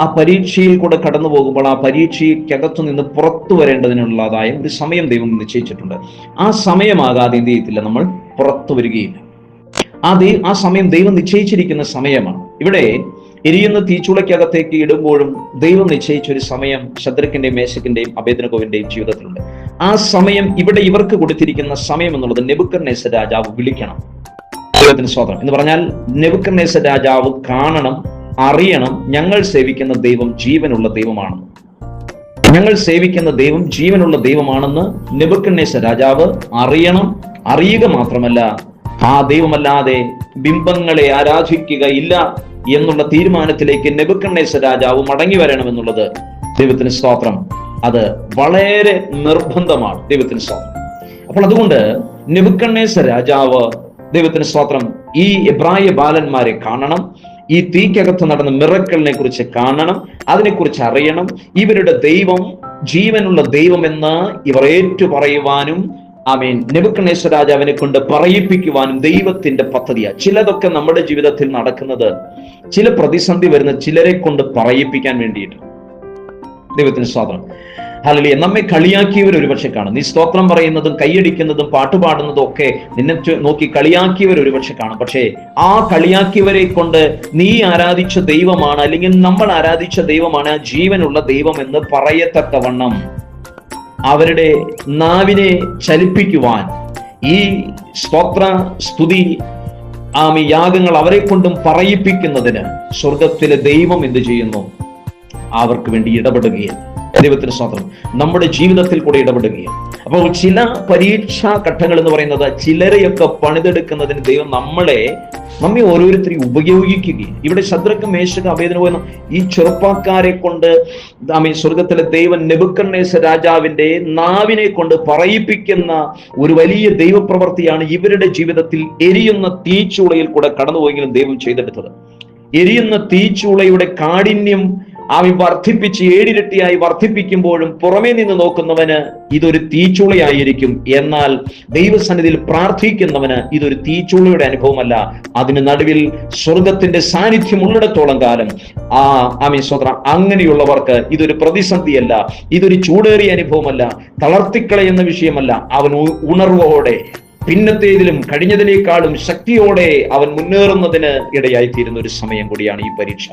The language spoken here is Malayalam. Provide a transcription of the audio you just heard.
ആ പരീക്ഷയിൽ കൂടെ കടന്നു പോകുമ്പോൾ ആ പരീക്ഷയ്ക്കകത്തു നിന്ന് പുറത്തു വരേണ്ടതിനുള്ളതായ ഒരു സമയം ദൈവം നിശ്ചയിച്ചിട്ടുണ്ട്. ആ സമയമാകാതെ എന്ത് ചെയ്യത്തില്ല നമ്മൾ പുറത്തു വരികയില്ല. ആ ദൈ ആ സമയം ദൈവം നിശ്ചയിച്ചിരിക്കുന്ന സമയമാണ്. ഇവിടെ എരിയുന്ന തീച്ചുളയ്ക്കകത്തേക്ക് ഇടുമ്പോഴും ദൈവം നിശ്ചയിച്ച ഒരു സമയം ശത്രുക്കിന്റെയും മേശക്കിന്റെയും അഭേദനകോവിന്റെയും ജീവിതത്തിലുണ്ട്. ആ സമയം ഇവിടെ ഇവർക്ക് കൊടുത്തിരിക്കുന്ന സമയം എന്നുള്ളത് നെബുക്കർനേസ രാജാവ് വിളിക്കണം. ദൈവത്തിന് സ്വാതന്ത്ര്യം എന്ന് പറഞ്ഞാൽ നെബുക്കർനേസ രാജാവ് കാണണം അറിയണം ഞങ്ങൾ സേവിക്കുന്ന ദൈവം ജീവനുള്ള ദൈവമാണ്. ഞങ്ങൾ സേവിക്കുന്ന ദൈവം ജീവനുള്ള ദൈവമാണെന്ന് നെബുക്കർനേസ രാജാവ് അറിയണം. അറിയുക മാത്രമല്ല ആ ദൈവമല്ലാതെ ബിംബങ്ങളെ ആരാധിക്കുകയില്ല എന്നുള്ള തീരുമാനത്തിലേക്ക് നെബുക്കണ്ണേസ രാജാവ് മടങ്ങി വരണമെന്നുള്ളത് ദൈവത്തിന് സ്തോത്രം. അത് വളരെ നിർബന്ധമാണ് ദൈവത്തിന് സ്തോത്രം. അപ്പോൾ അതുകൊണ്ട് നെബുക്കണ്ണേസ രാജാവ് ദൈവത്തിന് സ്തോത്രം ഈ എബ്രായ ബാലന്മാരെ കാണണം. ഈ തീക്കകത്ത് നടന്ന മിറക്കലിനെ കുറിച്ച് കാണണം അതിനെക്കുറിച്ച് അറിയണം. ഇവരുടെ ദൈവം ജീവനുള്ള ദൈവമെന്ന് ഇവർ ഏറ്റു പറയുവാനും ആമീൻ നെബുക്കണേശ്വര രാജാവിനെ കൊണ്ട് പറയിപ്പിക്കുവാനും ദൈവത്തിന്റെ പദ്ധതിയാണ്. ചിലതൊക്കെ നമ്മുടെ ജീവിതത്തിൽ നടക്കുന്നത് ചില പ്രതിസന്ധി വരുന്ന ചിലരെ കൊണ്ട് പറയിപ്പിക്കാൻ വേണ്ടിയിട്ട് ദൈവത്തിന് സ്വാതന്ത്ര്യം. ഹല്ലേലൂയ. നമ്മെ കളിയാക്കിയവർ ഒരുപക്ഷെ കാണും നീ സ്തോത്രം പറയുന്നതും കൈയടിക്കുന്നതും പാട്ടുപാടുന്നതും ഒക്കെ നിന്നെ നോക്കി കളിയാക്കിയവർ ഒരുപക്ഷെ കാണും പക്ഷേ ആ കളിയാക്കിയവരെ കൊണ്ട് നീ ആരാധിച്ച ദൈവമാണ് അല്ലെങ്കിൽ നമ്മൾ ആരാധിച്ച ദൈവമാണ് ആ ജീവനുള്ള ദൈവം എന്ന് പറയത്തക്കവണ്ണം അവരുടെ നാവിനെ ചലിപ്പിക്കുവാൻ ഈ സ്തോത്ര സ്തുതി ആമി യാഗങ്ങൾ അവരെ കൊണ്ടും പറയിപ്പിക്കുന്നതിന് സ്വർഗത്തിലെ ദൈവം എന്ത് ചെയ്യുന്നു? അവർക്ക് വേണ്ടി ഇടപെടുകയാണ്. ദൈവത്തിന് സ്വാതന്ത്ര്യം നമ്മുടെ ജീവിതത്തിൽ കൂടെ ഇടപെടുകയാണ് അപ്പോൾ ചില പരീക്ഷാ ഘട്ടങ്ങൾ എന്ന് പറയുന്നത് ചിലരെയൊക്കെ പണിതെടുക്കുന്നതിന് ദൈവം നമ്മളെ നമ്മെ ഓരോരുത്തരെയും ഉപയോഗിക്കുകയും. ഇവിടെ ശത്രുക്ക മേശക അഭേദന പോയ ഈ ചെറുപ്പക്കാരെ കൊണ്ട് ആമീ സ്വർഗത്തിലെ ദൈവം നെബുക്കണ്ണേശ രാജാവിന്റെ നാവിനെ കൊണ്ട് പറയിപ്പിക്കുന്ന ഒരു വലിയ ദൈവപ്രവൃത്തിയാണ് ഇവരുടെ ജീവിതത്തിൽ എരിയുന്ന തീച്ചൂളയിൽ കൂടെ കടന്നുപോയെങ്കിലും ദൈവം ചെയ്തെടുത്തത്. എരിയുന്ന തീച്ചൂളയുടെ കാഠിന്യം ആമി വർദ്ധിപ്പിച്ച് ഏഴിരട്ടിയായി വർദ്ധിപ്പിക്കുമ്പോഴും പുറമേ നിന്ന് നോക്കുന്നവന് ഇതൊരു തീച്ചുളയായിരിക്കും. എന്നാൽ ദൈവസന്നിധിയിൽ പ്രാർത്ഥിക്കുന്നവന് ഇതൊരു തീച്ചുളയുടെ അനുഭവമല്ല. അതിന് നടുവിൽ സ്വർഗത്തിന്റെ സാന്നിധ്യം ഉള്ളിടത്തോളം കാലം. ആ ആമി സ്വത്ര അങ്ങനെയുള്ളവർക്ക് ഇതൊരു പ്രതിസന്ധിയല്ല. ഇതൊരു ചൂടേറിയ അനുഭവമല്ല. തളർത്തിക്കളയുന്ന വിഷയമല്ല. അവൻ ഉണർവോടെ പിന്നത്തേതിലും കഴിഞ്ഞതിനേക്കാളും ശക്തിയോടെ അവൻ മുന്നേറുന്നതിന് ഇടയായിത്തീരുന്ന ഒരു സമയം കൂടിയാണ് ഈ പരീക്ഷ.